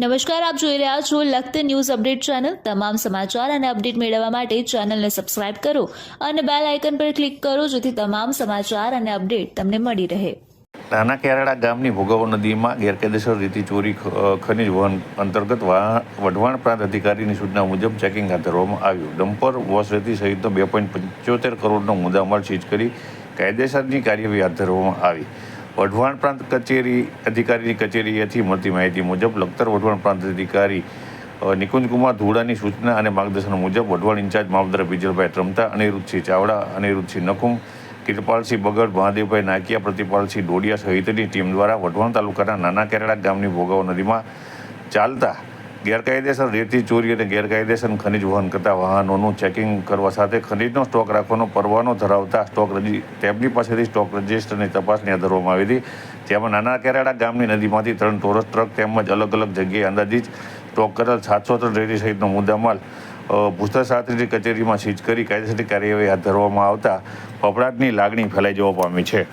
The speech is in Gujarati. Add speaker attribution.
Speaker 1: નમસ્કાર, આપ જોઈ રહ્યા છો લખત ન્યૂઝ અપડેટ ચેનલ. તમામ સમાચાર અને અપડેટ મેળવવા માટે ચેનલને સબસ્ક્રાઇબ કરો અને બેલ આઇકન પર ક્લિક કરો જેથી તમામ સમાચાર અને અપડેટ તમને મળી રહે.
Speaker 2: નાના કેરાડા ગામની ભોગવો નદીમાં ગેરકાયદેસર રીતે ચોરી ખનીજ વહન અંતર્ગત વઢવાણ પ્રાંત અધિકારીની સૂચના મુજબ ચેકિંગ હાથ ધરવામાં આવ્યું. ડમ્પર વોશ રેતી સહિતનો બે પોઈન્ટ પંચોતેર કરોડનો મુદ્દામાલ સીઝ કરી કાયદેસરની કાર્યવાહી હાથ ધરવામાં આવી. વઢવાણ પ્રાંત કચેરી અધિકારીની કચેરીએથી મળતી માહિતી મુજબ લખતર વઢવાણ પ્રાંત અધિકારી નિકુંજકુમાર ધુડાની સૂચના અને માર્ગદર્શન મુજબ વઢવાણ ઇન્ચાર્જ મામલદાર બીજલભાઈ રમતા અનિરુદ્ધસિંહ ચાવડા, અનિરુદ્ધસિંહ નકુમ કિરપાલસિંહ બગડ, મહાદેવભાઈ નાકિયા, પ્રતિપાલસિંહ ડોડિયા સહિતની ટીમ દ્વારા વઢવાણ તાલુકાના નાના કેરડા ગામની ભોગાવો નદીમાં ચાલતા ગેરકાયદેસર રેતી ચોરી અને ગેરકાયદેસર ખનિજ વહન કરતા વાહનોનું ચેકિંગ કરવા સાથે ખનિજનો સ્ટોક રાખવાનો પરવાનો ધરાવતા સ્ટોક રજી તેમની પાસેથી સ્ટોક રજિસ્ટરની તપાસની હાથ ધરવામાં આવી હતી. જેમાં નાના કેરાડા ગામની નદીમાંથી ત્રણ ટોરસ ટ્રક તેમજ અલગ અલગ જગ્યાએ અંદાજિત સ્ટોક કરેલ સાતસો ત્રણ રેતી સહિતનો મુદ્દામાલ અ, ભૂસ્તર કચેરીમાં સીજ કરી કાયદેસરની કાર્યવાહી હાથ ધરવામાં આવતા ફફડાટની લાગણી ફેલાઈ જવા પામી છે.